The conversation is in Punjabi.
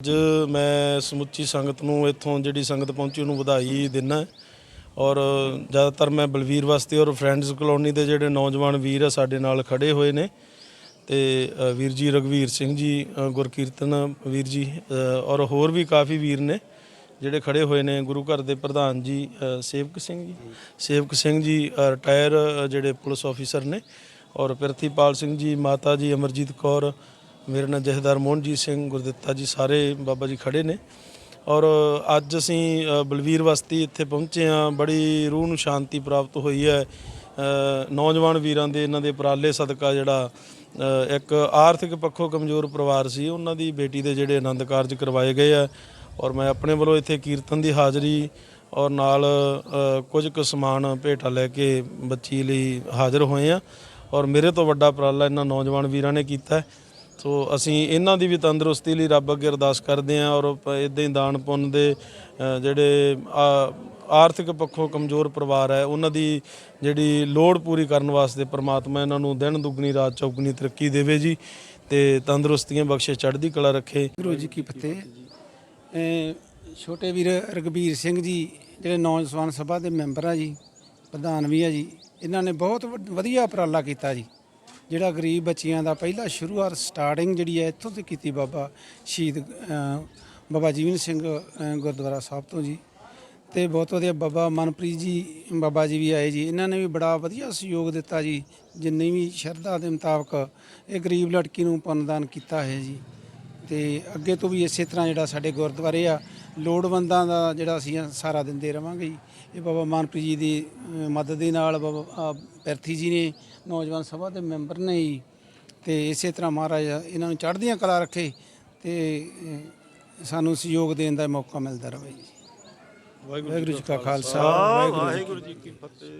ਅੱਜ ਮੈਂ ਸਮੁੱਚੀ ਸੰਗਤ ਨੂੰ ਇੱਥੋਂ ਜਿਹੜੀ ਸੰਗਤ ਪਹੁੰਚੀ ਉਹਨੂੰ ਵਧਾਈ ਦਿੰਨਾ ਔਰ ਜ਼ਿਆਦਾਤਰ ਮੈਂ ਬਲਵੀਰ ਵਾਸਤੇ ਔਰ ਫਰੈਂਡਸ ਕਲੋਨੀ ਦੇ ਜਿਹੜੇ ਨੌਜਵਾਨ ਵੀਰ ਆ, ਸਾਡੇ ਨਾਲ ਖੜੇ ਹੋਏ ਨੇ। ਤੇ ਵੀਰ ਜੀ ਰਗਵੀਰ ਸਿੰਘ ਜੀ ਗੁਰਕੀਰਤਨ ਵੀਰ ਜੀ ਔਰ ਹੋਰ ਵੀ ਕਾਫੀ ਵੀਰ ਨੇ ਜਿਹੜੇ ਖੜੇ ਹੋਏ ਨੇ। ਗੁਰੂ ਘਰ ਦੇ ਪ੍ਰਧਾਨ ਜੀ ਸੇਵਕ ਸਿੰਘ ਜੀ। ਸੇਵਕ ਸਿੰਘ ਜੀ ਰਿਟਾਇਰ ਜਿਹੜੇ ਪੁਲਿਸ ਆਫੀਸਰ ਨੇ। ਔਰ ਪ੍ਰਿਥੀਪਾਲ ਸਿੰਘ ਜੀ, ਮਾਤਾ ਜੀ ਅਮਰਜੀਤ ਕੌਰ ਮੇਰੇ ਨਾਲ ਜਥੇਦਾਰ ਮੋਹਨਜੀਤ ਸਿੰਘ ਗੁਰਦਿੱਤਾ ਜੀ ਸਾਰੇ ਬਾਬਾ ਜੀ ਖੜੇ ਨੇ। ਔਰ ਅੱਜ ਅਸੀਂ ਅ, ਬਲਵੀਰ ਵਸਤੀ ਇੱਥੇ ਪਹੁੰਚੇ ਆ ਬੜੀ ਰੂਹ ਨੂੰ ਸ਼ਾਂਤੀ ਪ੍ਰਾਪਤ ਹੋਈ ਹੈ। ਨੌਜਵਾਨ ਵੀਰਾਂ ਦੇ ਇਹਨਾਂ ਦੇ ਉਪਰਾਲੇ ਸਦਕਾ ਜਿਹੜਾ ਇੱਕ ਆਰਥਿਕ ਪੱਖੋਂ ਕਮਜ਼ੋਰ ਪਰਿਵਾਰ ਸੀ ਉਹਨਾਂ ਦੀ ਬੇਟੀ ਦੇ ਜਿਹੜੇ ਆਨੰਦ ਕਾਰਜ ਕਰਵਾਏ ਗਏ ਆ। ਔਰ ਮੈਂ ਆਪਣੇ ਵੱਲੋਂ ਇੱਥੇ ਕੀਰਤਨ ਦੀ ਹਾਜ਼ਰੀ ਔਰ ਨਾਲ ਕੁਝ ਕੁ ਸਮਾਨ ਭੇਟਾ ਲੈ ਕੇ ਬੱਚੀ ਲਈ ਹਾਜ਼ਰ ਹੋਏ ਆ। ਔਰ ਮੇਰੇ ਤੋਂ ਵੱਡਾ ਉਪਰਾਲਾ ਇਹਨਾਂ ਨੌਜਵਾਨ ਵੀਰਾਂ ਨੇ ਕੀਤਾ ਹੈ। ਸੋ ਅਸੀਂ ਇਹਨਾਂ ਦੀ ਵੀ ਤੰਦਰੁਸਤੀ ਲਈ ਰੱਬ ਅੱਗੇ ਅਰਦਾਸ ਕਰਦੇ ਹਾਂ ਔਰ ਇਦਾਂ ਹੀ ਦਾਨ ਪੁੰਨ ਦੇ ਜਿਹੜੇ ਆਰਥਿਕ ਪੱਖੋਂ ਕਮਜ਼ੋਰ ਪਰਿਵਾਰ ਹੈ, ਉਹਨਾਂ ਦੀ ਜਿਹੜੀ ਲੋੜ ਪੂਰੀ ਕਰਨ ਵਾਸਤੇ ਪ੍ਰਮਾਤਮਾ ਇਹਨਾਂ ਨੂੰ ਦਿਨ ਦੁੱਗਣੀ, ਰਾਤ ਚੌਗਣੀ ਤਰੱਕੀ ਦੇਵੇ ਜੀ ਤੇ ਤੰਦਰੁਸਤੀਆਂ ਬਖਸ਼ੇ, ਚੜ੍ਹਦੀ ਕਲਾ ਰੱਖੇ। ਗੁਰੂ ਜੀ ਕੀ ਫਤਿਹ। ਛੋਟੇ ਵੀਰ ਰਗਵੀਰ ਸਿੰਘ ਜੀ, ਜਿਹੜੇ ਨੌਜਵਾਨ ਸਭਾ ਦੇ ਮੈਂਬਰ ਆ ਜੀ, ਪ੍ਰਧਾਨ ਵੀ ਆ ਜੀ, ਇਹਨਾਂ ਨੇ ਬਹੁਤ ਵ- ਵਧੀਆ ਉਪਰਾਲਾ ਕੀਤਾ ਜੀ। ਜਿਹੜਾ ਗਰੀਬ ਬੱਚਿਆਂ ਦਾ ਪਹਿਲਾ ਸ਼ੁਰੂਆਤ ਸਟਾਰਟਿੰਗ ਜਿਹੜੀ ਹੈ, ਇੱਥੋਂ ਤੋਂ ਕੀਤੀ ਬਾਬਾ ਸ਼ਹੀਦ ਬਾਬਾ ਜੀਵਨ ਸਿੰਘ ਗੁਰਦੁਆਰਾ ਸਾਹਿਬ ਤੋਂ ਜੀ। ਤੇ ਬਹੁਤ ਵਧੀਆ ਬਾਬਾ ਮਨਪ੍ਰੀਤ ਜੀ, ਬਾਬਾ ਜੀ ਵੀ ਆਏ ਜੀ। ਇਹਨਾਂ ਨੇ ਵੀ ਬੜਾ ਵਧੀਆ ਸਹਿਯੋਗ ਦਿੱਤਾ ਜੀ। ਜਿੰਨੀ ਵੀ ਸ਼ਰਧਾ ਦੇ ਮੁਤਾਬਕ ਇਹ ਗਰੀਬ ਲੜਕੀ ਨੂੰ ਪੁੰਨਦਾਨ ਕੀਤਾ ਹੈ ਜੀ। ਤੇ ਅੱਗੇ ਤੋਂ ਵੀ ਇਸੇ ਤਰ੍ਹਾਂ ਜਿਹੜਾ ਸਾਡੇ ਗੁਰਦੁਆਰੇ ਆ ਲੋੜਵੰਦਾਂ ਦਾ ਜਿਹੜਾ ਅਸੀਂ ਸਾਰਾ ਦਿੰਦੇ ਰਵਾਂਗੇ ਜੀ। ਇਹ ਬਾਬਾ ਮਨਪ੍ਰੀਤ ਜੀ ਦੀ ਅ, ਮਦਦ ਦੇ ਨਾਲ ਬਾਬਾ ਅ, ਪੈਰਥੀ ਜੀ ਨੇ ਨੌਜਵਾਨ ਸਭਾ ਦੇ ਮੈਂਬਰ ਨੇ ਜੀ। ਤੇ ਇਸੇ ਤਰ੍ਹਾਂ ਮਹਾਰਾਜ ਇਹਨਾਂ ਨੂੰ ਚੜ੍ਹਦੀਆਂ ਕਲਾ ਰੱਖੇ ਤੇ ਅ, ਸਾਨੂੰ ਸਹਿਯੋਗ ਦੇਣ ਦਾ ਮੌਕਾ ਮਿਲਦਾ ਰਹੇ ਜੀ। ਵਾਹਿਗੁਰੂ ਜੀ ਕਾ ਖਾਲਸਾ। ਵਾਹਿਗੁਰੂ ਜੀ ਕੀ ਜੀ ਕੀ ਫਤਿਹ।